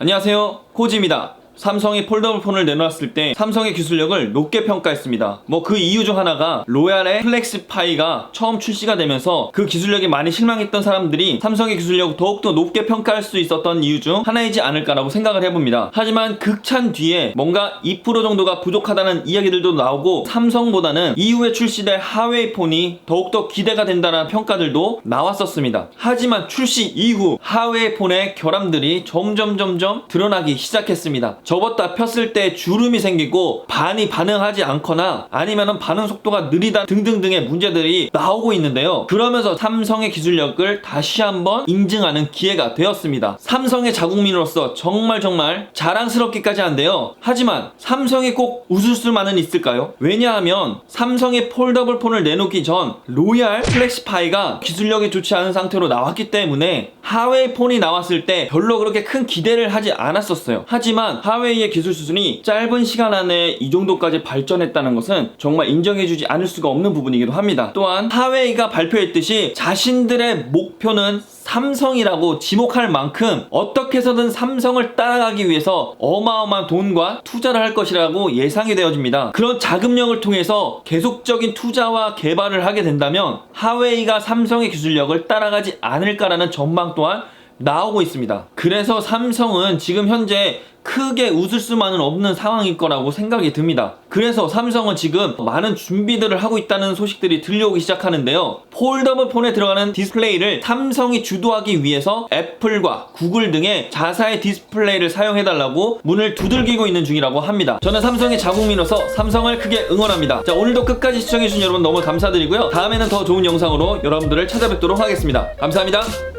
안녕하세요 코지입니다 삼성이 폴더블 폰을 내놓았을 때 삼성의 기술력을 높게 평가했습니다. 뭐 그 이유 중 하나가 로얄의 플렉스 파이가 처음 출시가 되면서 그 기술력에 많이 실망했던 사람들이 삼성의 기술력을 더욱더 높게 평가할 수 있었던 이유 중 하나이지 않을까라고 생각을 해봅니다. 하지만 극찬 뒤에 뭔가 2% 정도가 부족하다는 이야기들도 나오고 삼성보다는 이후에 출시될 하웨이 폰이 더욱더 기대가 된다는 평가들도 나왔었습니다. 하지만 출시 이후 하웨이 폰의 결함들이 점점 점점 드러나기 시작했습니다. 접었다 폈을 때 주름이 생기고 반이 반응하지 않거나 아니면 반응 속도가 느리다 등등등의 문제들이 나오고 있는데요. 그러면서 삼성의 기술력을 다시 한번 인증하는 기회가 되었습니다. 삼성의 자국민으로서 정말 정말 자랑스럽기까지 한데요. 하지만 삼성이 꼭 웃을 수만은 있을까요? 왜냐하면 삼성의 폴더블 폰을 내놓기 전 로얄 플렉시파이가 기술력이 좋지 않은 상태로 나왔기 때문에 하웨이 폰이 나왔을 때 별로 그렇게 큰 기대를 하지 않았었어요. 하지만 하웨이 의 기술 수준이 짧은 시간 안에 이 정도까지 발전했다는 것은 정말 인정해주지 않을 수가 없는 부분이기도 합니다. 또한 하웨이가 발표했듯이 자신들의 목표는 삼성이라고 지목할 만큼 어떻게 해서든 삼성을 따라가기 위해서 어마어마한 돈과 투자를 할 것이라고 예상이 되어집니다. 그런 자금력을 통해서 계속적인 투자와 개발을 하게 된다면 하웨이가 삼성의 기술력을 따라가지 않을까라는 전망 또한 나오고 있습니다. 그래서 삼성은 지금 현재 크게 웃을 수만은 없는 상황일 거라고 생각이 듭니다. 그래서 삼성은 지금 많은 준비들을 하고 있다는 소식들이 들려오기 시작하는데요. 폴더블 폰에 들어가는 디스플레이를 삼성이 주도하기 위해서 애플과 구글 등의 자사의 디스플레이를 사용해달라고 문을 두들기고 있는 중이라고 합니다. 저는 삼성의 자국민으로서 삼성을 크게 응원합니다. 자, 오늘도 끝까지 시청해주신 여러분 너무 감사드리고요. 다음에는 더 좋은 영상으로 여러분들을 찾아뵙도록 하겠습니다. 감사합니다.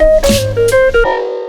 Thank you.